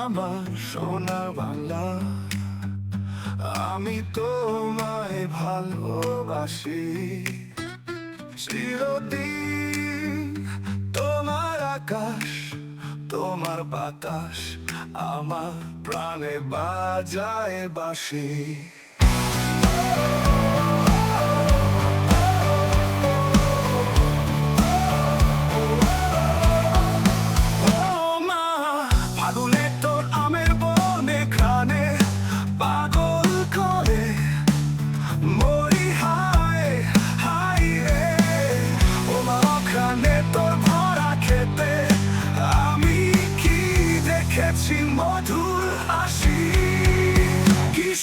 আমার সোনা বাংলা, আমি তোমায় ভালোবাসি। চিরদিন তোমার আকাশ, তোমার বাতাস আমার প্রাণে বাজায় বাসি Oh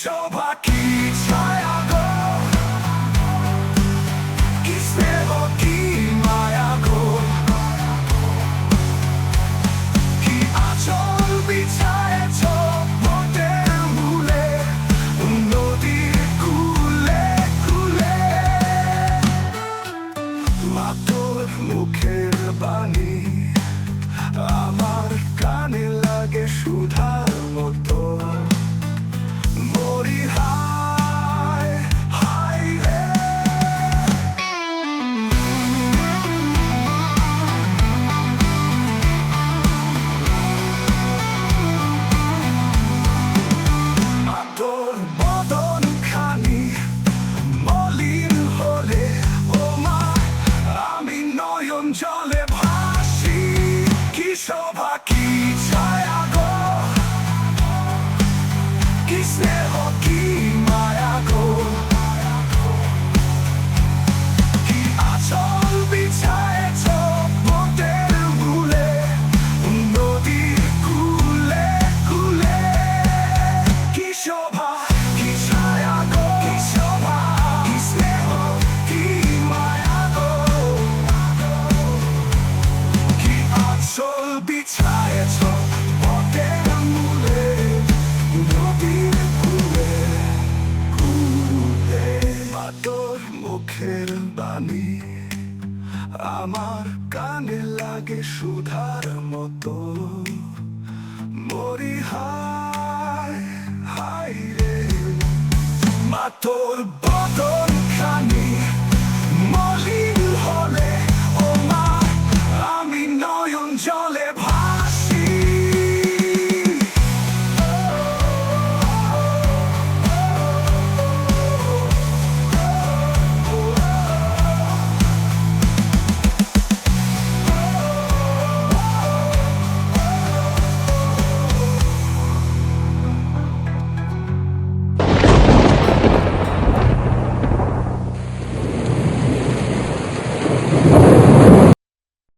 sober. Kiszowa kicza jako মুখের বাণী আমার কানে লাগে সুধার মতো মরি হায় হায় রে মাতোর বা